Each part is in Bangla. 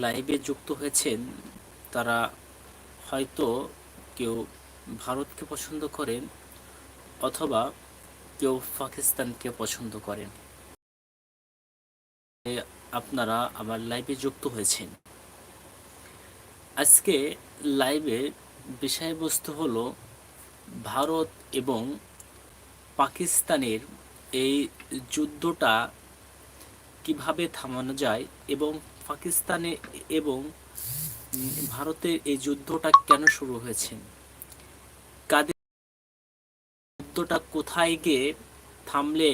লাইভে যুক্ত হয়েছেন, তারা হয়তো কেউ ভারতকে পছন্দ করেন অথবা কেউ পাকিস্তানকে পছন্দ করেন। আপনারা আমার লাইভে যুক্ত হয়েছেন। আজকে লাইভের বিষয়বস্তু হলো ভারত এবং পাকিস্তানের এই যুদ্ধটা কীভাবে থামানো যায় এবং পাকিস্তানে এবং ভারতের এই যুদ্ধটা কেন শুরু হয়েছে? কাদের যুদ্ধটা কোথায় গিয়ে থামলে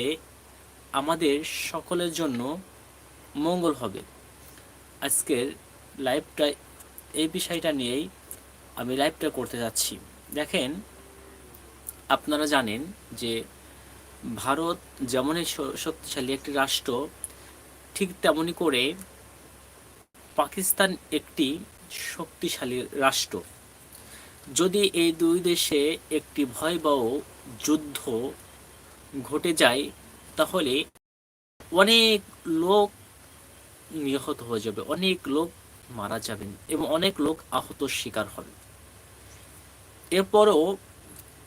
আমাদের সকলের জন্য মঙ্গল হবে? আজকের লাইভটা এই বিষয়টা নিয়েই আমি লাইভটা করতে যাচ্ছি। দেখেন, আপনারা জানেন যে ভারত যেমনই শক্তিশালী একটি রাষ্ট্র, ঠিক তেমনি করে পাকিস্তান একটি শক্তিশালী রাষ্ট্র। যদি এই দুই দেশে একটি ভয়াবহ যুদ্ধ ঘটে যায়, তাহলে অনেক লোক নিহত হয়ে যাবে, অনেক লোক মারা যাবেন এবং অনেক লোক আহত শিকার হবে এরপরও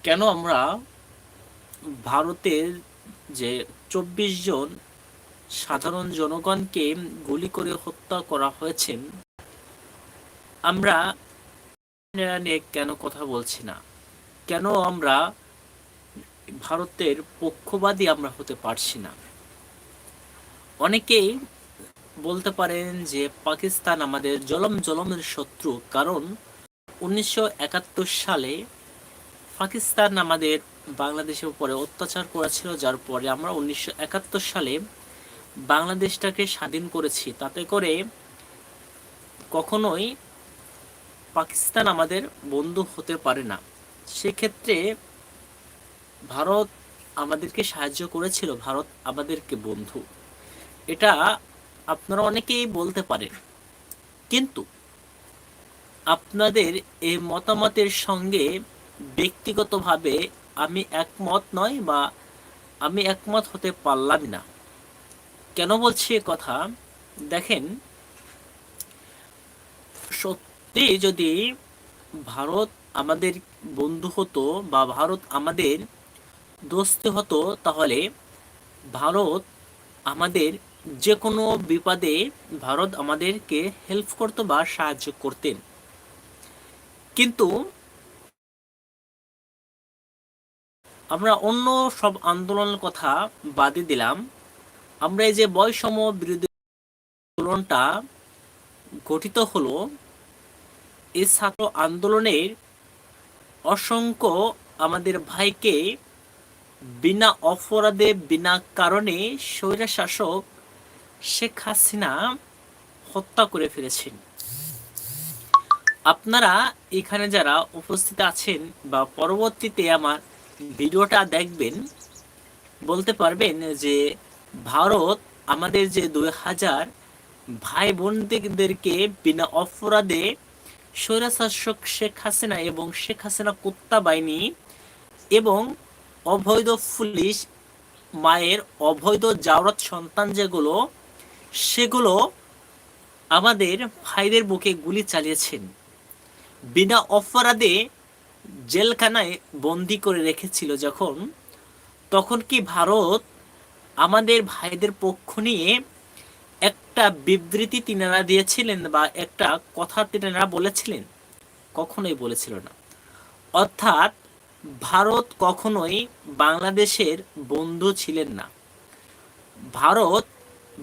কেন আমরা ভারতের যে চব্বিশ জন সাধারণ জনগণকে গুলি করে হত্যা করা হয়েছে। আমরা কেন কথা বলছি না? কেন আমরা ভারতের পক্ষবাদী আমরা হতে পারছি না? অনেকেই বলতে পারেন যে পাকিস্তান আমাদের জলম জলমের শত্রু, কারণ উনিশশো একাত্তর সালে পাকিস্তান আমাদের বাংলাদেশের উপরে অত্যাচার করেছিল, যার পরে আমরা উনিশশো একাত্তর সালে বাংলাদেশটাকে স্বাধীন করেছি, তাতে করে কখনোই পাকিস্তান আমাদের বন্ধু হতে পারে না। সেক্ষেত্রে ভারত আমাদেরকে সাহায্য করেছিল, ভারত আমাদেরকে বন্ধু। এটা আপনারা অনেকেই বলতে পারেন। কিন্তু আপনাদের এই মতামতের সঙ্গে ব্যক্তিগতভাবে আমি একমত নয় বা আমি একমত হতে পারলাম না। কেন বলছি কথা? দেখেন, সত্যি যদি ভারত আমাদের বন্ধু হতো বা ভারত আমাদের দোস্ত হতো, তাহলে ভারত আমাদের যে কোনো বিপদে ভারত আমাদেরকে হেল্প করতো বা সাহায্য করতেন। কিন্তু আমরা অন্য সব আন্দোলনের কথা বাদে দিলাম। আমরা এই যে বৈষম্য বিরোধী আন্দোলনটা গঠিত হলো, এই ছাত্র আন্দোলনের অসংখ্য আমাদের ভাইকে বিনা অপরাধে, বিনা কারণে স্বৈরশাসক শেখ হাসিনা হত্যা করে ফেলেছেন। আপনারা এখানে যারা উপস্থিত আছেন বা পরবর্তীতে আমার ভিডিওটা দেখবেন, বলতে পারবেন যে ভারত আমাদের যে দুই হাজার ভাই বোনদেরকে বিনা অপরাধে স্বৈরশাসক শেখ হাসিনা এবং শেখ হাসিনা কুত্তা বাহিনী এবং অবৈধ পুলিশ মায়ের অবৈধ জাওরাত সন্তান যেগুলো, সেগুলো আমাদের ভাইদের বুকে গুলি চালিয়েছেন। বিনা অপরাধে জেলখানায় বন্দি করে রেখেছিল যখন, তখন কি ভারত আমাদের ভাইদের পক্ষ নিয়ে একটা বিবৃতি তিনারা দিয়েছিলেন বা একটা কথা তিনারা বলেছিলেন। কখনোই বলেছিল না। অর্থাৎ ভারত কখনোই বাংলাদেশের বন্ধু ছিলেন না। ভারত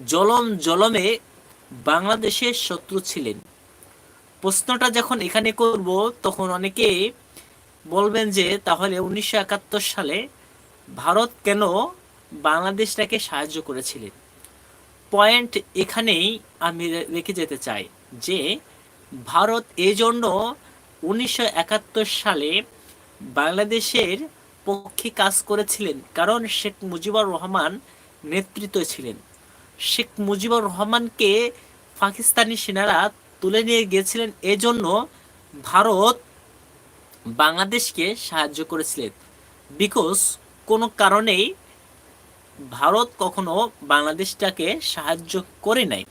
জলম জলমে বাংলাদেশের শত্রু ছিলেন। প্রশ্নটা যখন এখানে করব, তখন অনেকে বলবেন যে, তাহলে উনিশশো একাত্তর সালে ভারত কেন বাংলাদেশটাকে সাহায্য করেছিলেন। পয়েন্ট এখানেই আমি রেখে যেতে চাই যে ভারত এই জন্য উনিশশো সালে বাংলাদেশের পক্ষে কাজ করেছিলেন কারণ শেখ মুজিবুর রহমান নেতৃত্ব ছিলেন। শেখ মুজিবুর রহমানকে পাকিস্তানি সেনারা তুলে নিয়ে গিয়েছিলেন এজন্য ভারত বাংলাদেশকে সাহায্য করেছিলেন। বিকজ কোনো কারণেই ভারত কখনো বাংলাদেশটাকে সাহায্য করে নাই।